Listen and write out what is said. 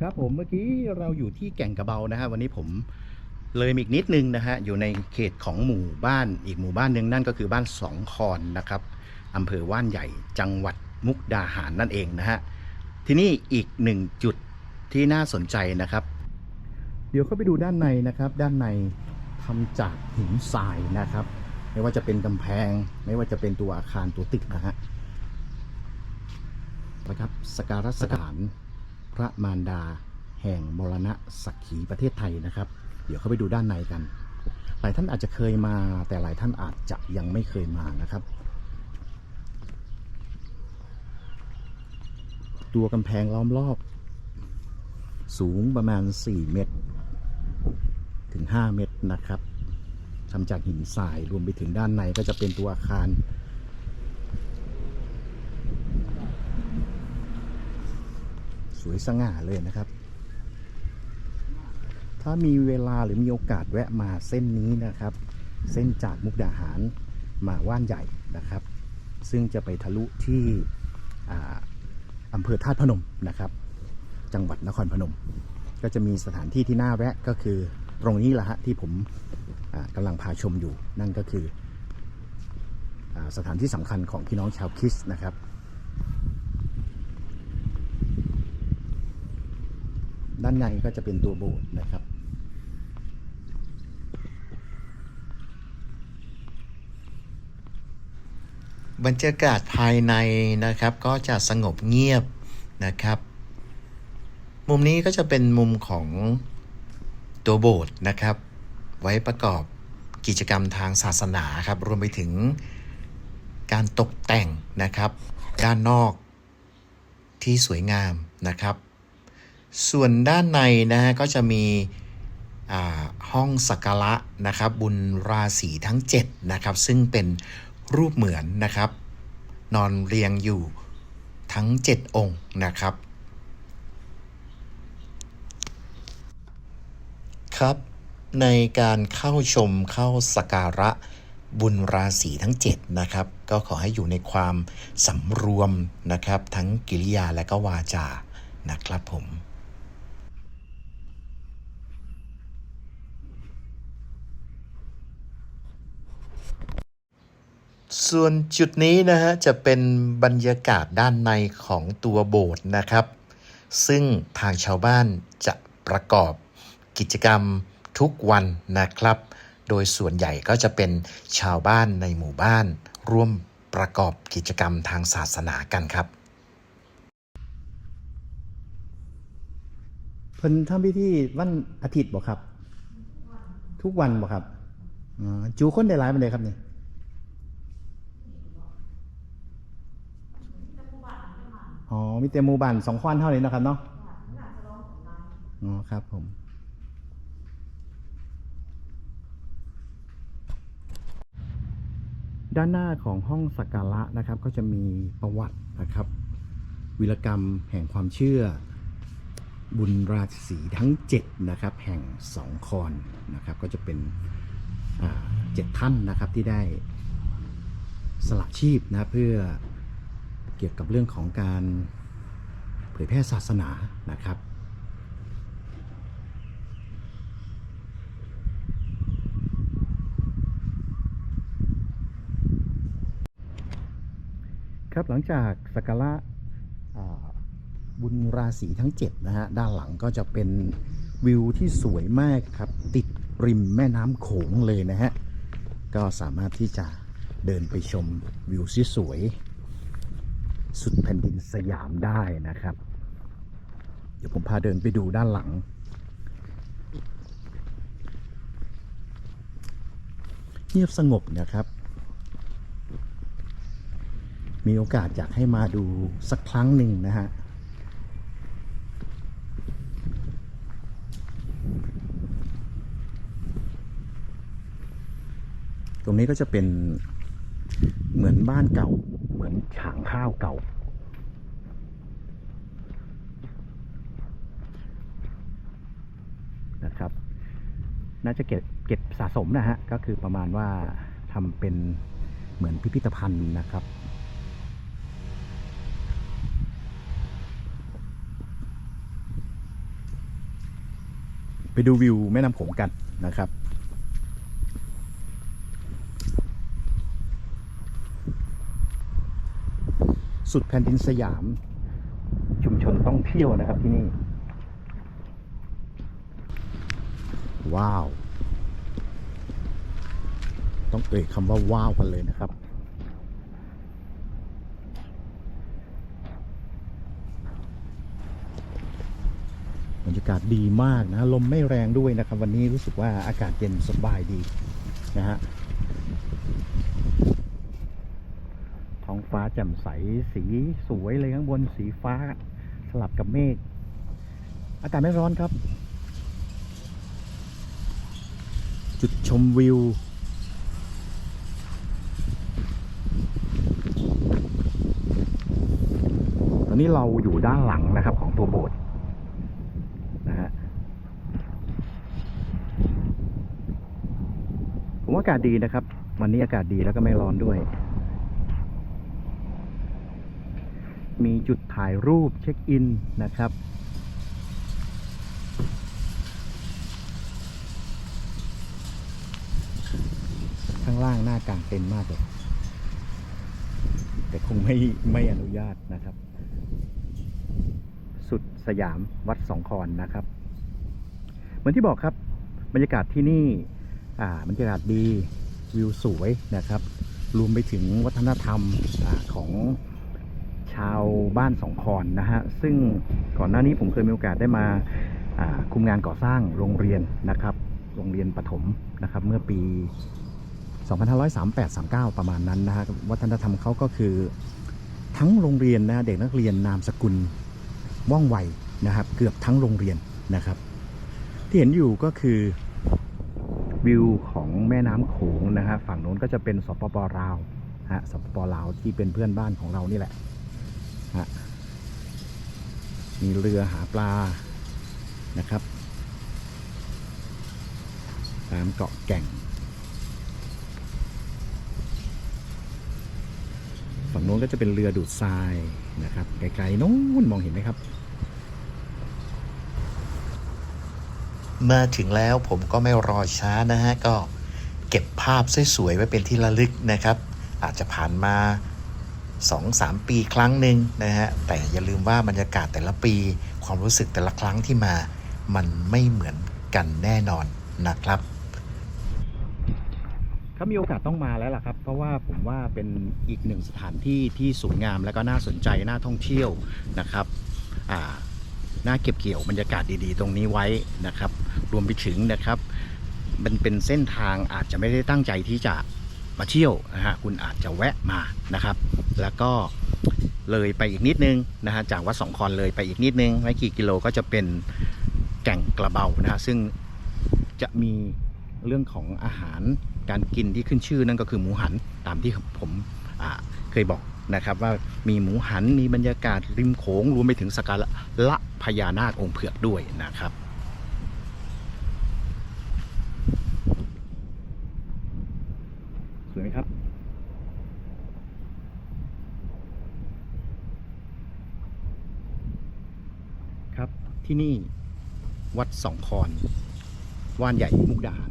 ครับผมเมื่อกี้เราอยู่ที่แก่งกระเบานะฮะวันนี้ผมเลยอีกนิดนึงนะฮะอยู่ในเขตของหมู่บ้านอีกหมู่บ้านหนึ่งนั่นก็คือบ้านสองคอนนะครับอำเภอว่านใหญ่จังหวัดมุกดาหารนั่นเองนะฮะที่นี่อีกหนึ่งจุดที่น่าสนใจนะครับ เดี๋ยวเข้าไปดูด้านในนะครับ ด้านในทำจากหินทรายนะครับ ไม่ว่าจะเป็นกำแพง ไม่ว่าจะเป็นตัวอาคารตัวตึกนะฮะนะครับสการะสถาน ระมารดา แห่งมรณะสักขีประเทศไทยนะครับ เดี๋ยวเข้าไปดูด้านในกัน หลายท่านอาจจะเคยมาแต่หลายท่านอาจจะยังไม่เคยมานะครับ ตัวกำแพงล้อมรอบ สูงประมาณ 4 เมตร ถึง 5 เมตรนะครับทำจากหินทรายรวมไปถึงด้านในก็จะเป็นตัวอาคาร สวยสง่าเลยนะครับ ถ้ามีเวลาหรือมีโอกาสแวะมาเส้นนี้นะครับ เส้นจากมุกดาหารมาว่านใหญ่นะครับ ซึ่งจะไปทะลุที่อาอำเภอธาตุพนมนะครับ จังหวัดนครพนม ก็จะมีสถานที่ที่น่าแวะก็คือตรงนี้แหละฮะที่ผมกำลังพาชมอยู่นั่นก็คืออสถานที่สำคัญของพี่น้องชาวคริสต์นะครับ ด้านในก็จะเป็นตัวโบสถ์นะครับบรรยากาศภายในนะครับก็จะสงบเงียบนะครับ มุมนี้ก็จะเป็นมุมของตัวโบสถ์นะครับ ไว้ประกอบกิจกรรมทางศาสนาครับ รวมไปถึงการตกแต่งนะครับ ด้านนอกที่สวยงามนะครับ ส่วนด้านในนะฮะก็จะมีห้องสักการะนะครับบุญราศีทั้ง7นะครับซึ่งเป็นรูปเหมือนนะครับ นอนเรียงอยู่ทั้ง 7 องค์นะครับ ครับ ในการเข้าชมเข้าสักการะบุญราศีทั้ง 7 นะครับ ก็ขอให้อยู่ในความสำรวมนะครับ ทั้งกิริยาและก็วาจานะครับผม ส่วนจุดนี้นะฮะจะเป็นบรรยากาศด้านในของตัวโบสถ์นะครับ ซึ่งทางชาวบ้านจะประกอบกิจกรรมทุกวันนะครับ โดยส่วนใหญ่ก็จะเป็นชาวบ้านในหมู่บ้าน ร่วมประกอบกิจกรรมทางศาสนากันครับเพิ่นทำพิธีวันอาทิตย์บ่ครับ ทุกวันบ่ครับจูคนได้หลายปานใดครับนี่ อ๋อมีแต่หมู่บ้านสองคอนเท่านี้นะครับเนาะอ๋อครับผมด้านหน้าของห้องสักการะนะครับ ก็จะมีประวัตินะครับ วิรกรรมแห่งความเชื่อ บุญราศีทั้ง 7 นะครับ แห่งสองคอนนะครับ ก็จะเป็นเจ็ดท่านนะครับที่ได้สละชีพนะเพื่อ เกี่ยวกับเรื่องของการเผยแพร่ศาสนานะครับ ครับหลังจากสักการะบุญราศีทั้ง 7 นะฮะ ด้านหลังก็จะเป็นวิวที่สวยมากครับ ติดริมแม่น้ำโขงเลยนะฮะ ก็สามารถที่จะเดินไปชมวิวที่สวย สุดแผ่นดินสยามได้นะครับ เดี๋ยวผมพาเดินไปดูด้านหลัง เงียบสงบนะครับ มีโอกาสอยากให้มาดูสักครั้งหนึ่งนะฮะตรงนี้ก็จะเป็นเหมือนบ้านเก่า อนฉางข้าวเก่า นะครับ น่าจะเก็บเก็บสะสมนะฮะ ก็คือประมาณว่าทำเป็นเหมือนพิพิธภัณฑ์นะครับคดูวิวแม่น้ำโขงกันนะครับ สุดแผ่นดินสยาม ชุมชนต้องเที่ยวนะครับที่นี่ ว้าว ต้องเอ่ยคำว่าว้าวกันเลยนะครับบรรยากาศดีมากนะ ลมไม่แรงด้วยนะครับ วันนี้รู้สึกว่าอากาศเย็นสบายดีนะฮะ ท้อง ฟ้าแจ่มใสสีสวยเลยข้างบนสีฟ้าสลับกับเมฆอากาศไม่ร้อนครับ จุดชมวิว ตอนนี้เราอยู่ด้านหลังนะครับของตัวโบสถ์นะฮะผมว่าอากาศดีนะครับ วันนี้อากาศดีแล้วก็ไม่ร้อนด้วย มีจุดถ่ายรูปเช็คอินนะครับ ข้างล่างหน้ากลางเต็นท์มากเลยแต่คงไม่ไม่อนุญาตนะครับ สุดสยามวัดสองคอนนะครับ เหมือนที่บอกครับ บรรยากาศที่นี่อ่าบรรยากาศดีวิวสวยนะครับ รวมไปถึงวัฒนธรรมอาของาวบ้านสองคอนนะฮะซึ่งก่อนหน้านี้ผมเคยมีโอกาสได้มาคุมงานก่อสร้างโรงเรียนนะครับ โรงเรียนประถมนะครับเมื่อปี 2538-39 ประมาณนั้นนะฮะวัฒนธรรมเขาก็คือทั้งโรงเรียนนะเด็กนักเรียนนามสกุลว่องไวนะครับ เกือบทั้งโรงเรียนนะครับ ที่เห็นอยู่ก็คือวิวของแม่น้ำโขงนะฮะฝั่งโน้นก็จะเป็นสปปลาวฮะสปปลาวที่เป็นเพื่อนบ้านของเรานี่แหละ มีเรือหาปลานะครับ ตามเกาะแก่ง ฝั่งโน้นก็จะเป็นเรือดูดทรายนะครับ ไกลๆโน้นมองเห็นไหมครับ มาถึงแล้วผมก็ไม่รอช้านะฮะ ก็เก็บภาพสวยๆไว้เป็นที่ระลึกนะครับ อาจจะผ่านมา 2-3 ปีครั้งหนึ่งนะฮะแต่อย่าลืมว่าบรรยากาศแต่ละปี ความรู้สึกแต่ละครั้งที่มา มันไม่เหมือนกันแน่นอนนะครับเขามีโอกาสต้องมาแล้วล่ะครับ เพราะว่าผมว่าเป็นอีกหนึ่งสถานที่ที่สวยงามและก็น่าสนใจน่าท่องเที่ยวนะครับน่าเก็บเกี่ยวบรรยากาศดีๆ ตรงนี้ไว้นะครับ รวมไปถึงนะครับ มันเป็นเส้นทางอาจจะไม่ได้ตั้งใจที่จะ มาเที่ยวนะฮะคุณอาจจะแวะมานะครับ แล้วก็เลยไปอีกนิดนึงนะฮะจากวัดสองคอนเลยไปอีกนิดนึงไม่กี่กิโลก็จะเป็นแก่งกระเบานะฮะซึ่งจะมีเรื่องของอาหารการกินที่ขึ้นชื่อนั่นก็คือหมูหันตามที่ผมเคยบอกนะครับว่ามีหมูหันมีบรรยากาศริมโขงรวมไปถึงสกการละพญานาคองค์เผือกด้วยนะครับ สวยไหมครับ ครับ ที่นี่ วัดสองคอนว่านใหญ่มุกดาหาร